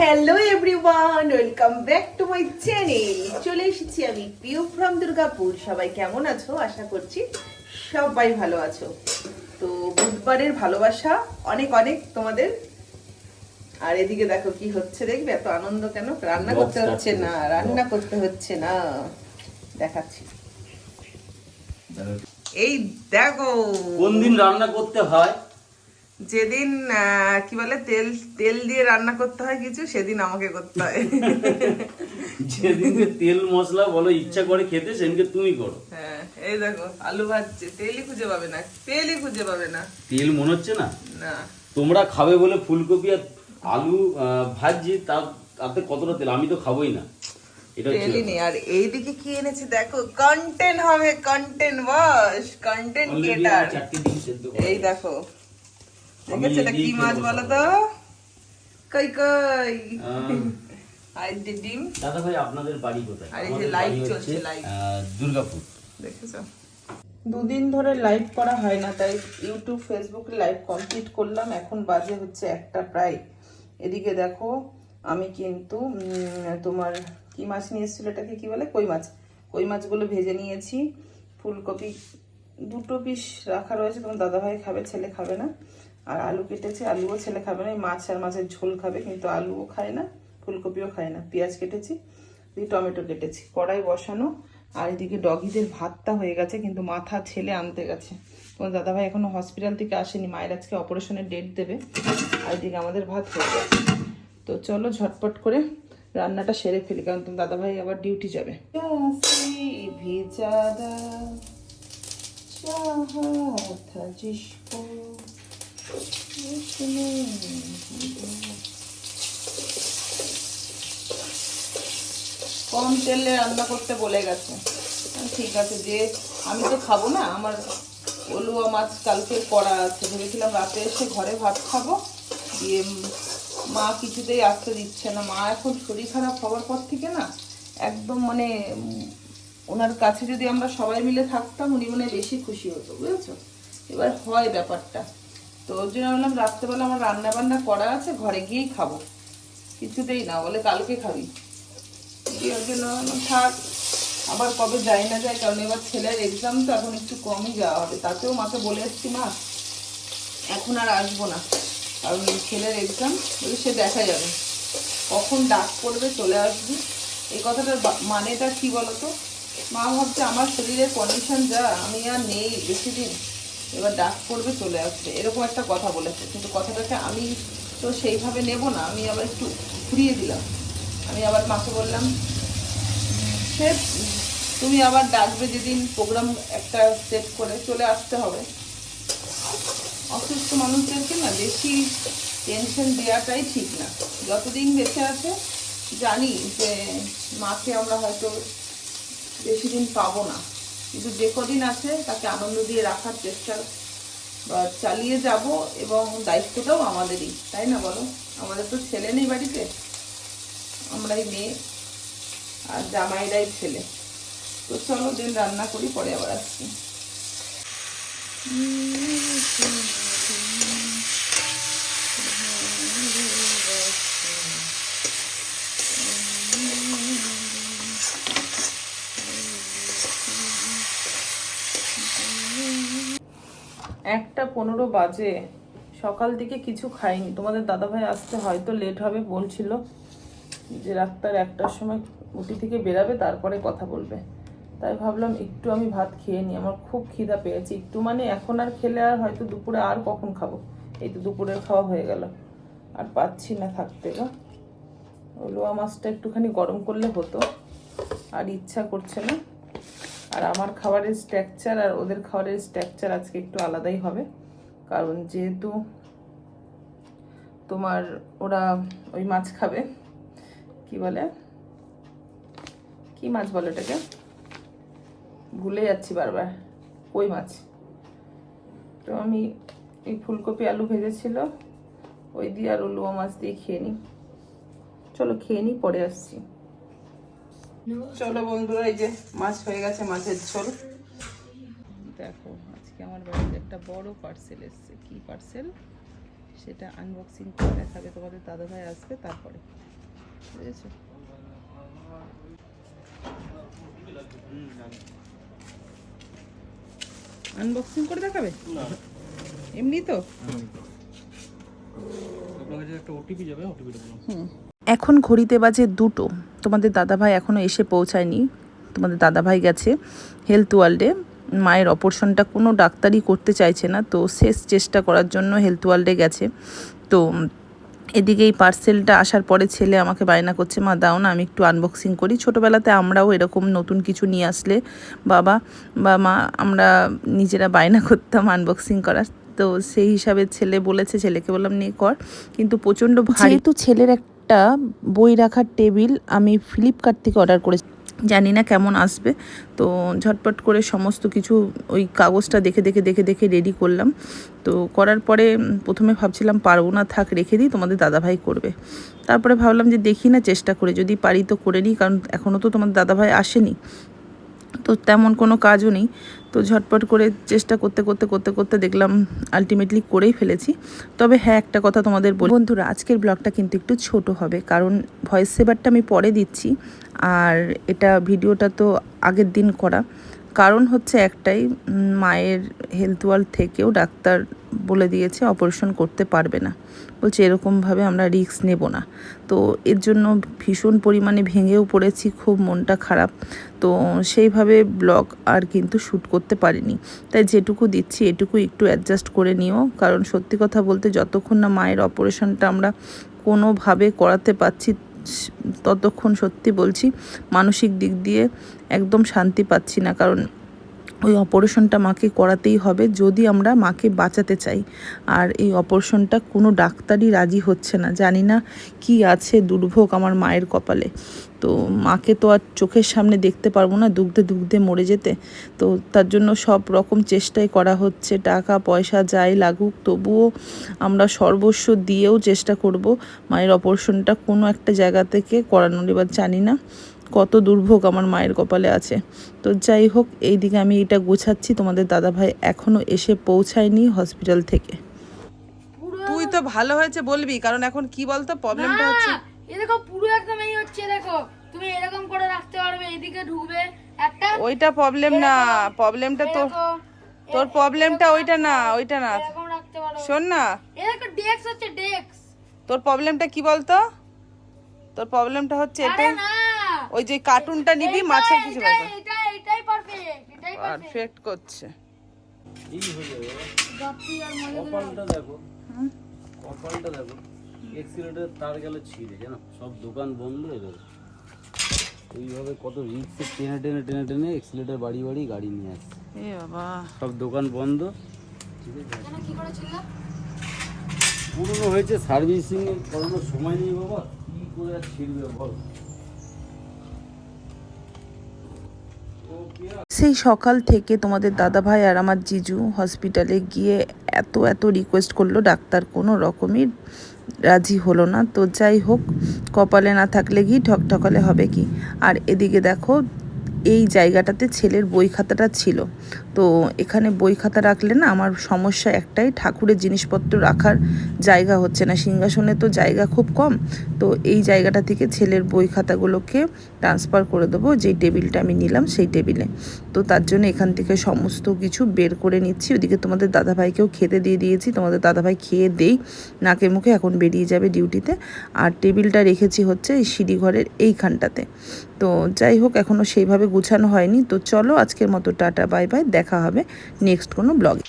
Hello everyone welcome back to my channel চলে এসেছি আমি পিউ ফ্রম দুর্গাপুর। সবাই কেমন আছো? আশা করছি সবাই ভালো আছো। তো বুধবারের ভালোবাসা অনেক অনেক তোমাদের। আর এদিকে দেখো কি হচ্ছে দেখবে? এত আনন্দ কেন? রান্না করতে হচ্ছে না রান্না করতে হচ্ছে না। দেখাচ্ছি। এই দেখো। কোন দিন রান্না করতে হয়? যেদিন কি বলে তেল তেল দিয়ে রান্না করতে হয় কিছু সেদিন আমাকে করতে হয়। যেদিনকে তেল মশলা বলো ইচ্ছা করে খেতে সেদিনকে তুমি করো। হ্যাঁ এই দেখো আলু ভাজছে তেলই খুঁজে পাবে না তেলই খুঁজে পাবে না। তেল মনে হচ্ছে না? না। তোমরা খাবে বলে ফুলকপি আর আলু ভাজছি তার তাতে কতটা তেল? আমি তো খাবোই না। এটা হচ্ছে তেলই নেই। আর এইদিকে কি এনেছে দেখো? কন্টেন্ট হবে কন্টেন্ট বস কন্টেন্ট ক্রিয়েটার। এই দেখো। দেখেছ এটা কি মাছ বলো তো? কই কই? আর যে ডিম। দাদা ভাই আপনাদের বাড়ি কোথায়? আর এই যে আমাদের চলছে, হচ্ছে, দুর্গাপুর। দেখেছ? দুদিন ধরে লাইভ করা হয় না তাই ইউটিউব ফেসবুকে লাইভ কমপ্লিট করলাম এখন বাজে হচ্ছে একটা প্রায়। এদিকে দেখো আমি কিন্তু তোমার কি মাছ নিয়ে এসেছিল এটাকে কি বলে? কই মাছ? কই মাছগুলো ভেজে নিয়েছি ফুলকপি দুটো পিস রাখা রয়েছে, তোমার দাদাভাই খাবে, ছেলে খাবে না। আর আলু কেটেছে, আলুও ছেলে খাবে না মাছ আর মাছের ঝোল খাবে, কিন্তু আলুও খায় না, ফুলকপিও খায় না। পেঁয়াজ কেটেছি, দিয়ে টমেটো কেটেছি, কড়াই বসানো, আর এদিকে ডগিদের ভাতটা হয়ে গেছে, কিন্তু মাথা ছেলে আনতে গেছে। তোমার দাদাভাই এখনও হসপিটাল থেকে আসেনি, মায়ের আজকে অপারেশনের ডেট দেবে, আর এদিকে আমাদের ভাত হয়ে গেছে। তো চলো ঝটপট করে রান্নাটা সেরে ফেলি, কারণ তোমার দাদাভাই আবার ডিউটি যাবে। ভিজাদা চাহা থা জিসকো उसने কম তেলে রান্না করতে বলে গেছে আহ, ঠিক আছে যে আমি তো খাবো না আমার ওলুয়া মাছ কালকে করা আছে ভেবেছিলাম রাতে এসে ঘরে ভাত খাবো দিয়ে উম, মা কিছুতেই আসতে দিচ্ছে না মা এখন শরীর খারাপ হওয়ার পর থেকে না একদম মানে উম, ওনার কাছে যদি আমরা সবাই মিলে থাকতাম, উনি মনে বেশি খুশি হতো, বুঝেছ? এবার হয় ব্যাপারটা। তো ওর জন্য বললাম রাত্রেবেলা আমার রান্না বান্না করা আছে, ঘরে গিয়েই খাব। কিছুতেই না, বলে কালকে খাবি। ওর জন্য থাক, আবার কবে যাই না যায় কারণ এবার ছেলের এক্সাম তো, এখন একটু কমই যাওয়া হবে। তাতেও মাকে বলে এসছি, মা, এখন আর আসব না। কারণ ছেলের এক্সাম বলে সে দেখা যাবে। কখন ডাক পড়বে, চলে আসবি। এই কথাটার মানেটা কি বলতো? মা ভাবছে আমার শরীরের কন্ডিশন যা, আমি আর নেই বেশি দিন এবার ডাক পড়বে চলে আসবে। এরকম একটা কথা বলেছে। কিন্তু কথাটাকে আমি তো সেইভাবে নেব না। আমি আবার একটু ঘুরিয়ে দিলাম। আমি আবার মাকে বললাম, সে, তুমি আবার ডাকবে যেদিন প্রোগ্রাম একটা সেট করে চলে আসতে হবে। অসুস্থ মানুষদেরকে না, বেশি টেনশন দেওয়াটাই ঠিক না। যতদিন বেঁচে আছে, জানি যে মাকে আমরা হয়তো বেশি দিন পাবো না। কিন্তু যে কদিন আছে তাকে আনন্দ দিয়ে রাখার চেষ্টা, বা চালিয়ে যাব এবং দায়িত্বটাও আমাদেরই, তাই না বলো? আমাদের তো ছেলে নেই বাড়িতে। আমরাই মেয়ে আর জামাইরাই ছেলে। তো চলো দিন রান্না করি, পরে আবার আসছি। একটা পনেরো বাজে। সকাল থেকে কিছু খাইনি। তোমাদের দাদাভাই আসতে হয়তো লেট হবে বলছিল যে রাত্তার একটার সময় উটি থেকে বেরাবে, তারপরে কথা বলবে। তাই ভাবলাম একটু আমি ভাত খেয়ে নিই। আমার খুব খিদা পেয়েছে। একটু মানে এখন আর খেলে আর হয়তো দুপুরে আর কখন খাব? এই তো দুপুরের খাওয়া হয়ে গেল। আর পাচ্ছি না থাকতে গো। লোয়া মাছটা একটুখানি গরম করলে হতো। আর ইচ্ছা করছে না। আর আমার খাবারের স্ট্রাকচার আর ওদের খাবারের স্ট্রাকচার আজকে একটু আলাদাই হবে। কারণ যেহেতু তোমার ওরা ওই মাছ খাবে, কি বলে? কি মাছ বলে ওটাকে? ভুলে যাচ্ছি বারবার। কই মাছ? তো আমি এই ফুলকপি, আলু ভেজেছিল, ওই দিয়ে আর ওলুয়া মাছ দিয়ে খেয়ে নিই চলো খেয়ে নিই পরে আসছি। চলো বন্ধুরা এই যে মাছ হয়ে গেছে মাছের ঝোল। দেখো আজকে আমার বাড়িতে একটা বড় পার্সেল এসছে। কি পার্সেল সেটা আনবক্সিং করে দেখাবে তোমাদের দাদাভাই আসবে তারপরে। বুঝেছ? আনবক্সিং করে দেখাবে? এমনি তো? আপনার কাছে একটা ওটিপি যাবে ওটিপিটা বলুন এখন ঘড়িতে বাজে দুটো। তোমাদের দাদাভাই এখনও এসে পৌঁছায়নি। তোমাদের দাদাভাই গেছে হেলথ ওয়ার্ল্ডে মায়ের অপারেশনটা কোনো ডাক্তারই করতে চাইছে না। তো শেষ চেষ্টা করার জন্য হেলথ ওয়ার্ল্ডে গেছে। তো এদিকে এই পার্সেলটা আসার পরে ছেলে আমাকে বায়না করছে, মা, দাও না, আমি একটু আনবক্সিং করি। ছোটোবেলাতে আমরাও এরকম নতুন কিছু নিয়ে আসলে বাবা বা মা, আমরা নিজেরা বায়না করতাম আনবক্সিং করার। তো সেই হিসাবে ছেলে বলেছে, ছেলেকে বললাম নিয়ে কর। কিন্তু প্রচণ্ড ভারী তো ছেলের একটা বই রাখার টেবিল আমি ফ্লিপকার্ট থেকে অর্ডার করেছি। জানি না কেমন আসবে, তো ঝটপট করে সমস্ত কিছু ওই কাগজটা দেখে দেখে দেখে দেখে রেডি করলাম। তো করার পরে প্রথমে ভাবছিলাম পারব না, থাক রেখে দিই, তোমাদের দাদাভাই করবে। তারপরে ভাবলাম যে দেখি না, চেষ্টা করে। যদি পারি তো করে নিই, কারণ এখনও তো তোমার দাদাভাই আসেনি। তো তেমন কোনো কাজও নেই। তো ঝটপট করে চেষ্টা করতে করতে করতে করতে দেখলাম আলটিমেটলি করেই ফেলেছি। তবে হ্যাঁ একটা কথা তোমাদের বলি। বন্ধুরা, আজকের ব্লগটা কিন্তু একটু ছোট হবে, কারণ ভয়েস সেভারটা আমি পরে দিচ্ছি, আর এটা ভিডিওটা তো আগের দিন করা। কারণ হচ্ছে একটাই মায়ের হেলথ ওয়ার্ল্ড থেকেও ডাক্তার বলে দিয়েছে অপারেশন করতে পারবে না। বলছে এরকমভাবে আমরা রিস্ক নেব না। তো এর জন্য ভীষণ পরিমাণে ভেঙেও পড়েছি, খুব মনটা খারাপ। তো সেইভাবে ব্লগ আর কিন্তু শ্যুট করতে পারিনি। তাই যেটুকু দিচ্ছি এটুকু একটু অ্যাডজাস্ট করে নিও। কারণ সত্যি কথা বলতে যতক্ষণ না মায়ের অপারেশনটা আমরা কোনোভাবে করাতে পারছি, ততক্ষণ সত্যি বলছি মানসিক দিক দিয়ে একদম শান্তি পাচ্ছি না। কারণ ওই অপারেশনটা মাকে করাতেই হবে যদি আমরা মাকে বাঁচাতে চাই। আর এই অপারেশনটা কোনো ডাক্তারই রাজি হচ্ছে না। জানি না কি আছে দুর্ভোগ আমার মায়ের কপালে। তো মাকে তো আর চোখের সামনে দেখতে পারব না দুগ্ধে দুগ্ধে মরে যেতে। তো তার জন্য সব রকম চেষ্টাই করা হচ্ছে টাকা পয়সা যাই লাগুক তবুও আমরা সর্বস্ব দিয়েও চেষ্টা করব মায়ের অপারেশনটা কোনো একটা জায়গা থেকে করানোর। এবার জানি না কত দুর্ভোগ আমার মায়ের কপালে আছে। তো যাই হোক এই দিকে আমি এটা গোছাচ্ছি তোমাদের দাদাভাই এখনও এসে পৌঁছায়নি হসপিটাল থেকে। তুই তো ভালো হয়েছে বলবি কারণ এখন কি বলতো প্রবলেমটা হচ্ছে এ দেখো পুরো একদম এই হচ্ছে দেখো। তুমি এরকম করে রাখতে পারবে এদিকে ঢুকবে। একটা ওইটা প্রবলেম না প্রবলেমটা তো তোর প্রবলেমটা ওইটা না ওইটা না। এরকম রাখতে পারো। শোন না। এ দেখো ডেস্ক হচ্ছে ডেস্ক তোর প্রবলেমটা কি বলতো? তোর প্রবলেমটা হচ্ছে না। ওই যে কার্টুনটা নিবি মাছের কিছু ব্যাপার এটাই এটাই পারফেক্ট এটাই পারফেক্ট করছে। এই হয়ে যাবে। গাপ্পি আর মজা কপালটা দেখো। কপালটা দেখো। এক্সিলেটার তার গেল ছিঁড়ে জানো? সব দোকান বন্ধ হয়ে গেল এইভাবে কত রিক্সে টেনে টেনে টেনে টেনে এক্সিলেটার বাড়ি বাড়ি গাড়ি নিয়ে আসছে। এ বাবা। সব দোকান বন্ধ। ঠিক আছে? পুরনো হয়েছে সার্ভিসিং করানোর সময় নেই বাবা। কি করে আর ছিঁড়বে বল? সেই সকাল থেকে তোমাদের দাদাভাই আর আমার জিজু হসপিটালে গিয়ে এত এত রিকোয়েস্ট করল ডাক্তার কোনো রকমই রাজি হলো না। তো যাই হোক, কপালে না থাকলে কি ঠকঠকালে হবে কি? আর এদিকে দেখো, এই জায়গাটাতে ছেলের বই খাতাটা ছিল। তো এখানে বই খাতা রাখলে না আমার সমস্যা একটাই, ঠাকুরের জিনিসপত্র রাখার জায়গা হচ্ছে না। সিংহাসনে তো জায়গা খুব কম, তো এই জায়গাটা থেকে ছেলের বই খাতাগুলোকে ট্রান্সফার করে দেবো। যেই টেবিলটা আমি নিলাম সেই টেবিলে। তো তার জন্য এখান থেকে সমস্ত কিছু বের করে নিচ্ছি। ওদিকে তোমাদের দাদাভাইকেও খেতে দিয়ে দিয়েছি। তোমাদের দাদাভাই খেয়ে দেই, নাকে মুখে এখন বেরিয়ে যাবে ডিউটিতে। আর টেবিলটা রেখেছি হচ্ছে এই সিঁড়িঘরের এইখানটাতে। তো যাই হোক এখনও সেইভাবে গুছানো হয়নি। তো চলো আজকের মতো টাটা, বাই বাই। দেখা হবে নেক্সট কোনো ব্লগে।